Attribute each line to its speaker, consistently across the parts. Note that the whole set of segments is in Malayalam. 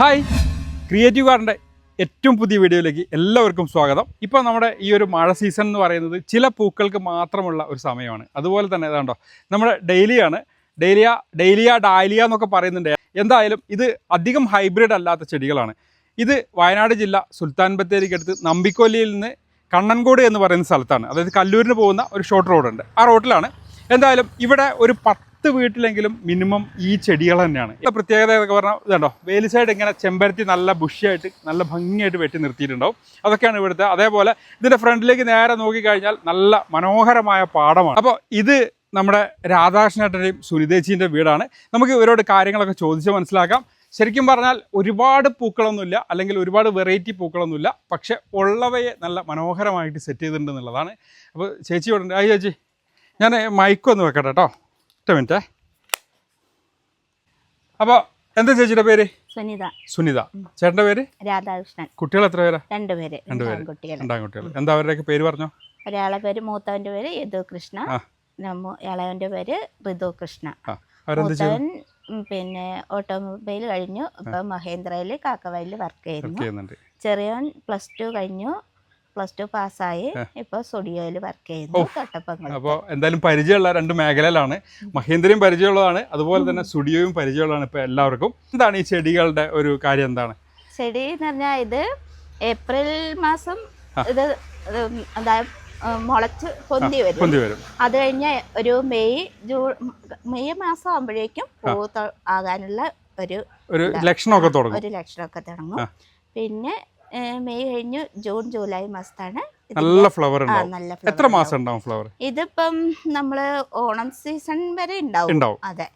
Speaker 1: ഹായ്. ക്രിയേറ്റീവ് കാറിന്റെ ഏറ്റവും പുതിയ വീഡിയോയിലേക്ക് എല്ലാവർക്കും സ്വാഗതം. ഇപ്പോൾ നമ്മുടെ ഈ ഒരു മഴ സീസൺ എന്ന് പറയുന്നത് ചില പൂക്കൾക്ക് മാത്രമുള്ള ഒരു സമയമാണ്. അതുപോലെ തന്നെ ഏതാണ്ടോ നമ്മുടെ ഡെയിലിയാണ്. ഡെയിലിയ ഡെയിലിയ ഡാലിയ എന്നൊക്കെ പറയുന്നുണ്ട്. എന്തായാലും ഇത് അധികം ഹൈബ്രിഡ് അല്ലാത്ത ചെടികളാണ്. ഇത് വയനാട് ജില്ല സുൽത്താൻ ബത്തേരിക്കടുത്ത് നമ്പിക്കൊല്ലിയിൽ നിന്ന് കണ്ണൻകോട് എന്ന് പറയുന്ന സ്ഥലത്താണ്. അതായത് കല്ലൂരിന് പോകുന്ന ഒരു ഷോർട്ട് റോഡുണ്ട് ആ റോഡിലാണ് എന്തായാലും ഇവിടെ ഒരു പത്ത് വീട്ടിലെങ്കിലും മിനിമം ഈ ചെടികൾ തന്നെയാണ്. പ്രത്യേകത എന്നൊക്കെ പറഞ്ഞാൽ ഇതുണ്ടോ? വേലി സൈഡ് ഇങ്ങനെ ചെമ്പരത്തി നല്ല ബുഷിയായിട്ട് നല്ല ഭംഗിയായിട്ട് വെട്ടി നിർത്തിയിട്ടുണ്ടാവും. അതൊക്കെയാണ് ഇവിടുത്തെ. അതേപോലെ ഇതിന്റെ ഫ്രണ്ടിലേക്ക് നേരെ നോക്കിക്കഴിഞ്ഞാൽ നല്ല മനോഹരമായ പാടമാണ്. അപ്പോൾ ഇത് നമ്മുടെ രാധാകൃഷ്ണേട്ടന്റെയും സുനിതേച്ചിന്റെ വീടാണ്. നമുക്ക് ഇവരോട് കാര്യങ്ങളൊക്കെ ചോദിച്ച് മനസ്സിലാക്കാം. ശരിക്കും പറഞ്ഞാൽ ഒരുപാട് പൂക്കളൊന്നുമില്ല അല്ലെങ്കിൽ ഒരുപാട് വെറൈറ്റി പൂക്കളൊന്നുമില്ല പക്ഷെ ഉള്ളവയെ നല്ല മനോഹരമായിട്ട് സെറ്റ് ചെയ്തിട്ടുണ്ട് എന്നുള്ളതാണ്. അപ്പോൾ ചേച്ചി ഇവിടെ ആ ചേച്ചി. ഞാൻ മൈക്കൊന്ന് വെക്കട്ടെ കേട്ടോ ഒറ്റ മിനിറ്റേ അപ്പോൾ എന്താ ചേച്ചിയുടെ പേര്?
Speaker 2: സുനിത.
Speaker 1: സുനിത. ചേട്ടന്റെ പേര്?
Speaker 2: രാധാകൃഷ്ണൻ.
Speaker 1: കുട്ടികൾ എത്ര പേരാ?
Speaker 2: രണ്ടുപേര്
Speaker 1: രണ്ടുപേര്. രണ്ടാം കുട്ടികൾ. എന്താ അവരുടെ പേര് പറഞ്ഞോ?
Speaker 2: ഒരാളെ പേര് മൂത്തവന്റെ പേര് യദു കൃഷ്ണ. ഇളയവന്റെ പേര് ഋതു കൃഷ്ണ മൂത്തവൻ പിന്നെ ഓട്ടോമൊബൈൽ കഴിഞ്ഞു. ഇപ്പൊ മഹേന്ദ്രയിൽ കാക്കവയലിൽ വർക്ക് ചെയ്യുന്നു. ചെറിയവൻ പ്ലസ് ടു കഴിഞ്ഞു. പ്ലസ് ടു പാസ്സായി. ഇപ്പൊ സ്റ്റുഡിയോയിൽ വർക്ക് ചെയ്യുന്നു
Speaker 1: അപ്പോൾ എന്തായാലും പരിചയമുള്ള രണ്ട് മേഖലയിലാണ്. മഹേന്ദ്രയും പരിചയമുള്ളതാണ് അതുപോലെ തന്നെ സ്റ്റുഡിയോയും പരിചയമുള്ളതാണ് ഇപ്പൊ എല്ലാവർക്കും. എന്താണ് ഈ ചെടികളുടെ ഒരു കാര്യം എന്താണ്?
Speaker 2: ചെടി എന്ന് പറഞ്ഞാൽ ഇത് ഏപ്രിൽ മാസം ഇത് അതായത് മുളച്ച് പൊന്തി വരും.
Speaker 1: പൊന്തി വരും.
Speaker 2: അത് കഴിഞ്ഞ് ഒരു മെയ് ജൂൺ മെയ് മാസം ആകുമ്പോഴേക്കും പൂ ആകാനുള്ള ഒരു
Speaker 1: ഒരു ലക്ഷണമൊക്കെ തുടങ്ങും.
Speaker 2: ഒരു ലക്ഷണമൊക്കെ തുടങ്ങും. പിന്നെ മെയ് കഴിഞ്ഞ്. ജൂൺ ജൂലൈ മാസത്താണ്
Speaker 1: നല്ല ഫ്ലവർ ഉണ്ടാവും. എത്ര മാസം
Speaker 2: ഉണ്ടാവും.
Speaker 1: ഫ്ലവർ
Speaker 2: ഇതിപ്പം നമ്മൾ ഓണം സീസൺ വരെ ഉണ്ടാവും. അതെ.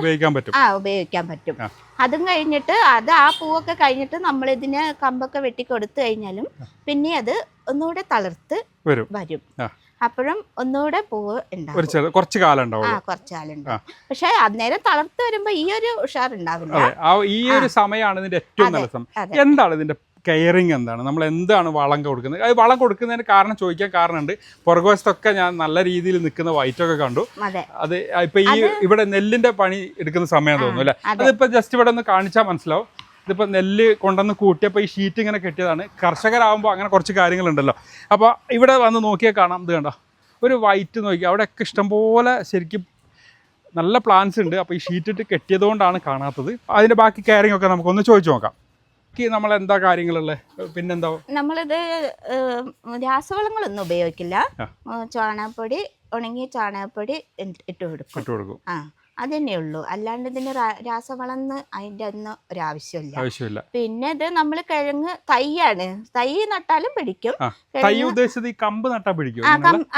Speaker 1: ഉപയോഗിക്കാൻ പറ്റും.
Speaker 2: ആ ഉപയോഗിക്കാൻ പറ്റും. അതും കഴിഞ്ഞിട്ട് അത് ആ പൂവൊക്കെ കഴിഞ്ഞിട്ട് നമ്മൾ ഇതിന് കമ്പൊക്കെ വെട്ടി കൊടുത്തു കഴിഞ്ഞാലും പിന്നെ അത് ഒന്നുകൂടെ തളർത്ത്
Speaker 1: വരും.
Speaker 2: അപ്പോഴും ഒന്നുകൂടെ പൂവ് ഉണ്ടാവും.
Speaker 1: കുറച്ച് കാലം
Speaker 2: ആ കുറച്ച് കാലുണ്ട്. പക്ഷെ അന്നേരം തളർത്ത് വരുമ്പോ ഈ ഒരു ഉഷാർ ഉണ്ടാവില്ല
Speaker 1: ഈ ഒരു സമയമാണ് ഇതിന്റെ ഏറ്റവും നല്ല സമയം എന്താണ് ഇതിന്റെ കെയറിങ് എന്താണ്? നമ്മൾ എന്താണ് വളം കൊടുക്കുന്നത്? അത് വളം കൊടുക്കുന്നതിന് കാരണം ചോദിക്കാൻ കാരണമുണ്ട്. പുറകുവശത്തൊക്കെ ഞാൻ നല്ല രീതിയിൽ നിൽക്കുന്ന വൈറ്റൊക്കെ കണ്ടു.
Speaker 2: അതെ.
Speaker 1: അത് ഇപ്പൊ ഈ ഇവിടെ നെല്ലിന്റെ പണി എടുക്കുന്ന സമയം തോന്നുന്നു അല്ലെ?
Speaker 2: അതെ.
Speaker 1: അതിപ്പോ ജസ്റ്റ് ഇവിടെ ഒന്ന് കാണിച്ചാൽ മനസ്സിലാവും. ഇതിപ്പോ നെല്ല് കൊണ്ടുവന്ന് കൂട്ടിയപ്പോൾ ഈ ഷീറ്റ് ഇങ്ങനെ കെട്ടിയതാണ്. കർഷകരാകുമ്പോൾ അങ്ങനെ കുറച്ച് കാര്യങ്ങളുണ്ടല്ലോ. അപ്പോൾ ഇവിടെ വന്ന് നോക്കിയാൽ കാണാം. ഇത് കണ്ടോ? ഒരു വൈറ്റ് നോക്കി. അവിടെയൊക്കെ ഇഷ്ടംപോലെ ശരിക്കും നല്ല പ്ലാൻസ് ഉണ്ട്. അപ്പോൾ ഈ ഷീറ്റ് ഇട്ട് കെട്ടിയതുകൊണ്ടാണ് കാണാത്തത്. അതിന്റെ ബാക്കി കെയറിംഗ് ഒക്കെ നമുക്കൊന്ന് ചോദിച്ചു നോക്കാം. നമ്മൾ എന്താ കാര്യങ്ങളുള്ളത് പിന്നെന്താ?
Speaker 2: നമ്മളിത് രാസവളങ്ങളൊന്നും ഉപയോഗിക്കില്ല. ചാണകപ്പൊടി ഉണങ്ങിയ ചാണകപ്പൊടി ഇട്ട് കൊടുക്കും.
Speaker 1: ഇട്ട് കൊടുക്കും.
Speaker 2: ആ അതന്നെ ഉള്ളൂ. അല്ലാണ്ട് ഇതിന് രാസവളന്ന് രാസവളം അതിന്റെ ഒന്നും ഒരാവശ്യമില്ല
Speaker 1: ആവശ്യമില്ല.
Speaker 2: പിന്നെ ഇത് നമ്മൾ കിഴങ്ങ് തൈയാണ്. തൈ നട്ടാലും പിടിക്കും.
Speaker 1: തൈ ഉദ്ദേശിച്ചത് ഈ കമ്പ് നട്ടാ പിടിക്കും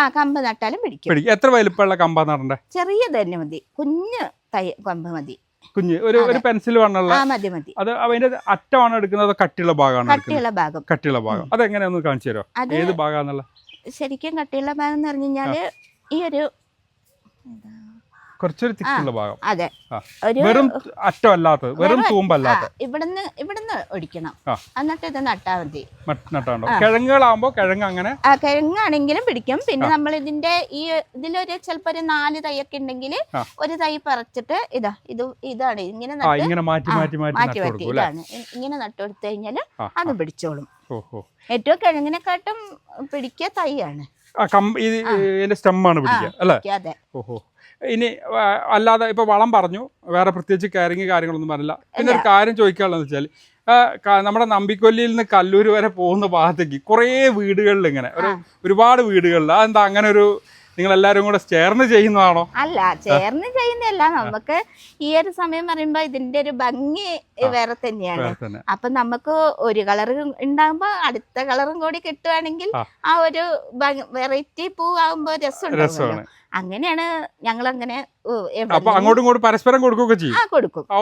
Speaker 2: ആ കമ്പ് നട്ടാലും പിടിക്കും.
Speaker 1: എത്ര വലിപ്പമുള്ള കമ്പാ നടണ്ടേ?
Speaker 2: ചെറിയ തന്നെ മതി. കുഞ്ഞ് തൈ കമ്പ് മതി.
Speaker 1: കുഞ്ഞ് ഒരു ഒരു പെൻസിൽ വണ്ണുള്ള
Speaker 2: മതി മതി.
Speaker 1: അത് അതിന്റെ അറ്റമാണ് എടുക്കുന്നത് അതോ കട്ടിയുള്ള ഭാഗമാണ്
Speaker 2: കട്ടിയുള്ള ഭാഗം.
Speaker 1: കട്ടിയുള്ള ഭാഗം. അതെങ്ങനെയാന്ന് കാണിച്ചു
Speaker 2: തരോ
Speaker 1: ഏത് ഭാഗമാണെന്നുള്ള
Speaker 2: ശരിക്കും കട്ടിയുള്ള ഭാഗം എന്ന് പറഞ്ഞു കഴിഞ്ഞാൽ ഈ ഒരു
Speaker 1: കുറച്ചൊരു തിക്കുള്ള ഭാഗം.
Speaker 2: അതെ.
Speaker 1: വെറും അറ്റമല്ലാത്തത് വെറും തൂമ്പല്ലാത്ത.
Speaker 2: ഇവിടുന്ന് ഇവിടുന്ന് ഒടിക്കണം. എന്നിട്ട് ഇത് നട്ടാ മതി.
Speaker 1: നട്ടാണ്ടോ? കിഴങ്ങുകളാകുമ്പോ കിഴങ്ങ് അങ്ങനെ
Speaker 2: കിഴങ്ങാണെങ്കിലും പിടിക്കും. പിന്നെ നമ്മൾ ഇതിന്റെ ഈ ഇതിലൊരു ചിലപ്പോ ഒരു നാല് തൈയൊക്കെ ഉണ്ടെങ്കിൽ ഒരു തൈ പറിച്ചിട്ട് ഇതാ ഇത് ഇതാണ് ഇങ്ങനെ നട്ട്
Speaker 1: ഇങ്ങനെ മാറ്റി
Speaker 2: ആ,
Speaker 1: മാറ്റി മാറ്റി
Speaker 2: മാറ്റി ഇതാണ്. ഇങ്ങനെ നട്ടുകൊടുത്തു കഴിഞ്ഞാൽ അത് പിടിച്ചോളും. ഏറ്റവും കിഴങ്ങിനെക്കാട്ടും പിടിക്കുക തൈയാണ്.
Speaker 1: ആ കമ്പ് ഇത് ഇതിന്റെ സ്റ്റെമ്മാണ് പിടിക്കുക അല്ലേ? ഓഹോ. ഇനി അല്ലാതെ ഇപ്പൊ വളം പറഞ്ഞു വേറെ പ്രത്യേകിച്ച് കയറിങ് കാര്യങ്ങളൊന്നും പറഞ്ഞില്ല. പിന്നെ ഒരു കാര്യം ചോദിക്കാനുള്ളതെന്ന് വെച്ചാൽ നമ്മുടെ നമ്പിക്കൊല്ലിയിൽ നിന്ന് കല്ലൂർ വരെ പോകുന്ന ഭാഗത്തേക്ക് കുറേ വീടുകളിൽ ഇങ്ങനെ ഒരു ഒരുപാട് വീടുകളിൽ അതെന്താ അങ്ങനെ ഒരു നിങ്ങൾ എല്ലാവരും കൂടെ ചേർന്ന് ചെയ്യുന്നതാണോ?
Speaker 2: അല്ല ചേർന്ന് ചെയ്യുന്നതല്ല. നമുക്ക് ഈ ഒരു സമയം പറയുമ്പോ ഇതിന്റെ ഒരു ഭംഗി വേറെ തന്നെയാണ്. അപ്പൊ നമുക്ക് ഒരു കളർ ഉണ്ടാകുമ്പോ അടുത്ത കളറും കൂടി കിട്ടുവാണെങ്കിൽ
Speaker 1: ആ.
Speaker 2: ഒരു വെറൈറ്റി പൂ ആകുമ്പോ രസം അങ്ങനെയാണ് ഞങ്ങൾ അങ്ങനെ
Speaker 1: അപ്പൊ അങ്ങോട്ടും ഇങ്ങോട്ടും പരസ്പരം കൊടുക്കുകയൊക്കെ ചെയ്യും?
Speaker 2: കൊടുക്കും.
Speaker 1: ഓ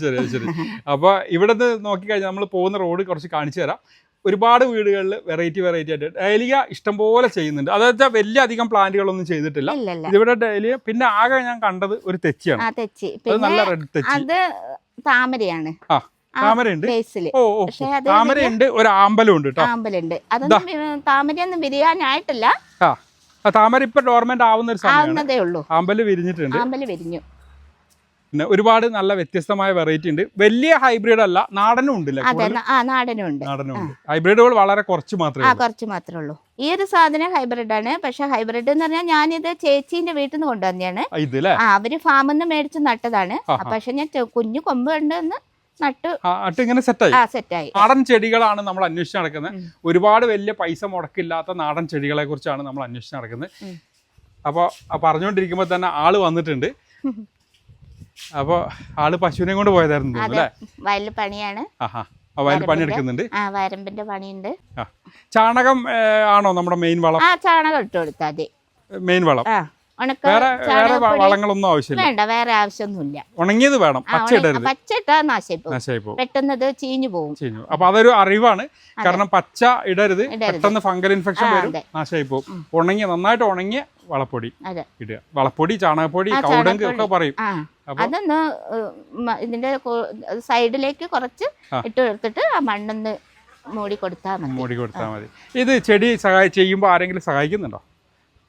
Speaker 1: ശരി ശരി. അപ്പൊ ഇവിടെ നിന്ന് നോക്കിക്കഴിഞ്ഞാൽ നമ്മൾ പോകുന്ന റോഡ് കുറച്ച് കാണിച്ചു തരാം. ഒരുപാട് വീടുകളിൽ വെറൈറ്റി വെറൈറ്റി ആയിട്ട്. ഡയലിയ ഇഷ്ടംപോലെ ചെയ്യുന്നുണ്ട്. അതായത് വലിയ അധികം പ്ലാന്റുകളൊന്നും ചെയ്തിട്ടില്ല. ഇതിവിടെ ഡയലിയ പിന്നെ ആകെ ഞാൻ കണ്ടത് ഒരു തെച്ചിയാണ്. നല്ല റെഡ് തെച്ചി.
Speaker 2: അത് താമരയാണ്.
Speaker 1: ആ താമരയുണ്ട്? ഒരു ആമ്പലും ഉണ്ട്
Speaker 2: ആമ്പലുണ്ട്. താമരയൊന്നും വിരിയാനായിട്ടില്ല.
Speaker 1: താമര ഇപ്പൊ ഡോർമെന്റ് ആവുന്ന ഒരു സമയമാണ് ആമ്പൽ വിരിഞ്ഞിട്ടുണ്ട്.
Speaker 2: ആമ്പൽ വിരിഞ്ഞു.
Speaker 1: പിന്നെ ഒരുപാട് നല്ല വ്യത്യസ്തമായ വെറൈറ്റി ഉണ്ട്. വലിയ ഹൈബ്രിഡ് അല്ല നാടനും
Speaker 2: ഉണ്ട്
Speaker 1: നാടനും ഉണ്ട്. ഹൈബ്രിഡുകൾ വളരെ കുറച്ച് മാത്രമേ
Speaker 2: കുറച്ച് മാത്രമേ ഉള്ളൂ. ഈ ഒരു സാധനം ഹൈബ്രിഡ് ആണ്. പക്ഷെ ഹൈബ്രിഡ് എന്ന് പറഞ്ഞാൽ ഞാനിത് ചേച്ചീന്റെ വീട്ടിൽ നിന്ന് കൊണ്ടുവന്നെയാണ്
Speaker 1: ആ,
Speaker 2: അവർ ഫാമിൽ നിന്ന് മേടിച്ച് നട്ടതാണ്. പക്ഷെ ഞാൻ കുഞ്ഞു കൊമ്പ് കണ്ടെന്ന്
Speaker 1: ഇങ്ങനെ സെറ്റായി നാടൻ ചെടികളാണ് നമ്മൾ അന്വേഷിച്ച് നടക്കുന്നത്. ഒരുപാട് വലിയ പൈസ മുടക്കില്ലാത്ത നാടൻ ചെടികളെ കുറിച്ചാണ് നമ്മൾ അന്വേഷിച്ച് നടക്കുന്നത്.
Speaker 2: അപ്പൊ
Speaker 1: അപ്പോൾ പറഞ്ഞുകൊണ്ടിരിക്കുമ്പോൾ തന്നെ ആൾ വന്നിട്ടുണ്ട്. അപ്പോൾ ആൾ പശുവിനെ കൊണ്ട് പോയതായിരുന്നു അല്ലേ?
Speaker 2: വയലിൽ പണിയാണ്.
Speaker 1: ആഹാ. അപ്പോൾ അതിൽ പണിയെടുക്കുന്നുണ്ട്
Speaker 2: ആ വരമ്പിന്റെ പണിയുണ്ട്.
Speaker 1: ചാണകം ആണോ നമ്മുടെ മെയിൻ വളം?
Speaker 2: ആ ചാണകം ഇട്ട് കൊടുത്താൽ മതി.
Speaker 1: മെയിൻ വളം. വേറെ വേറെ വളങ്ങളൊന്നും ആവശ്യമില്ല.
Speaker 2: വേണ്ട വേറെ ആവശ്യമൊന്നുമില്ല.
Speaker 1: ഉണങ്ങിയത് വേണം.
Speaker 2: ആ,
Speaker 1: പച്ച നാശായിപ്പോ
Speaker 2: പെട്ടെന്ന് അത് ചീഞ്ഞു പോകും
Speaker 1: ചീഞ്ഞു അപ്പൊ അതൊരു അറിവാണ്. കാരണം പച്ച ഇടരുത്. പെട്ടെന്ന് ഫംഗൽ ഇൻഫെക്ഷൻ വരും. നാശമായി പോകും ഉണങ്ങിയ നന്നായിട്ട് ഉണങ്ങിയ വളപ്പൊടി ഇടുക. വളപ്പൊടി ചാണകപ്പൊടി കൗടങ്ക് ഒക്കെ പറയും. അപ്പൊ
Speaker 2: അതൊന്ന് ഇതിന്റെ സൈഡിലേക്ക് കുറച്ച്. ഇട്ട് കൊടുത്തിട്ട് ആ മണ്ണൊന്ന് മൂടി കൊടുത്താൽ മതി.
Speaker 1: മൂടി കൊടുത്താൽ മതി. ഇത് ചെടി സഹായി ചെയ്യുമ്പോൾ ആരെങ്കിലും സഹായിക്കുന്നുണ്ടോ?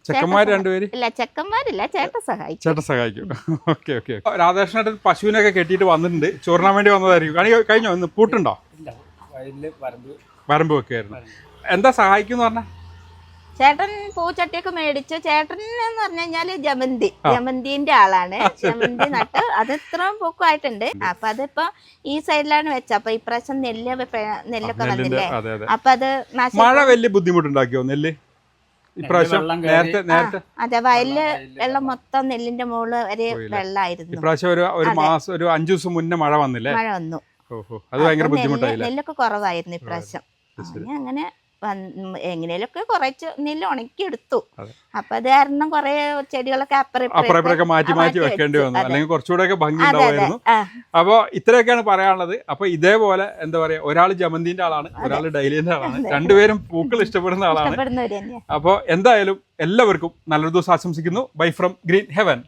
Speaker 1: ചെക്കന്മാർ രണ്ടുപേര്?
Speaker 2: ഇല്ല ചെക്കന്മാരില്ല ചേട്ട സഹായിക്കും.
Speaker 1: ചേട്ട സഹായിക്കും. ഓക്കെ ഓക്കെ പശുവിനെ പശുവിനൊക്കെ കെട്ടിയിട്ട് വന്നിട്ടുണ്ട്. ചോറിനാൻ വേണ്ടി വന്നതായിരിക്കും. കണി കഴിഞ്ഞോ? ഇന്ന് പൂട്ടുണ്ടോ?
Speaker 3: വരമ്പ്.
Speaker 1: വരമ്പ് വെക്കുകയായിരുന്നു എന്താ സഹായിക്കും എന്ന് പറഞ്ഞാൽ
Speaker 2: ചേട്ടൻ പൂച്ചട്ടിയൊക്കെ മേടിച്ചു. ചേട്ടൻ എന്ന് പറഞ്ഞു കഴിഞ്ഞാൽ ജമന്തി. ജമന്തിന്റെ ആളാണ്. ജമന്തി നട്ട് അത് ഇത്ര പൂക്കമായിട്ടുണ്ട് അപ്പൊ അതിപ്പോ ഈ സൈഡിലാണ് വെച്ചത്. അപ്പൊ ഇപ്രാവശ്യം നെല്ല് നെല്ലൊക്കെ വന്നില്ലേ? അപ്പൊ അത്
Speaker 1: മഴ വലിയ ബുദ്ധിമുട്ടുണ്ടാക്കിയോ നെല്ല്? ഇപ്രാവശ്യം നേരത്തെ നേരത്തെ.
Speaker 2: അതെ വയലിൽ വെള്ളം മൊത്തം നെല്ലിന്റെ മുകളിൽ വരെ വെള്ളമായിരുന്നു
Speaker 1: ഇപ്രാവശ്യം ഒരു ഒരു മാസം ഒരു അഞ്ചു ദിവസം മുന്നേ മഴ വന്നില്ലേ?
Speaker 2: മഴ വന്നു.
Speaker 1: ഓഹോ അത് ഭയങ്കര ബുദ്ധിമുട്ടായില്ലേ?
Speaker 2: നെല്ലൊക്കെ കുറവായിരുന്നു ഇപ്രാവശ്യം. അങ്ങനെ എങ്ങനെയൊക്കെ കുറച്ച് നെല്ല് ഉണക്കി എടുത്തു
Speaker 1: അതെ.
Speaker 2: അപ്പൊ അത് കാരണം കുറെ ചെടികളൊക്കെ
Speaker 1: മാറ്റി മാറ്റി വെക്കേണ്ടി വന്നു. അല്ലെങ്കിൽ കുറച്ചുകൂടെ ഭംഗി
Speaker 2: അതെ അതെ.
Speaker 1: ഉണ്ടാവുമായിരുന്നു.
Speaker 2: അപ്പൊ
Speaker 1: അപ്പോൾ ഇത്രയൊക്കെയാണ് പറയാനുള്ളത്. അപ്പൊ ഇതേപോലെ എന്താ പറയാ ഒരാൾ ജമന്തിന്റെ ആളാണ് ഒരാൾ ഡൈലിന്റെ ആളാണ്. രണ്ടുപേരും പൂക്കൾ ഇഷ്ടപ്പെടുന്ന ആളാണ്.
Speaker 2: അപ്പൊ
Speaker 1: അപ്പോൾ എന്തായാലും എല്ലാവർക്കും നല്ലൊരു ദിവസം ആശംസിക്കുന്നു. Bye from Green Heaven.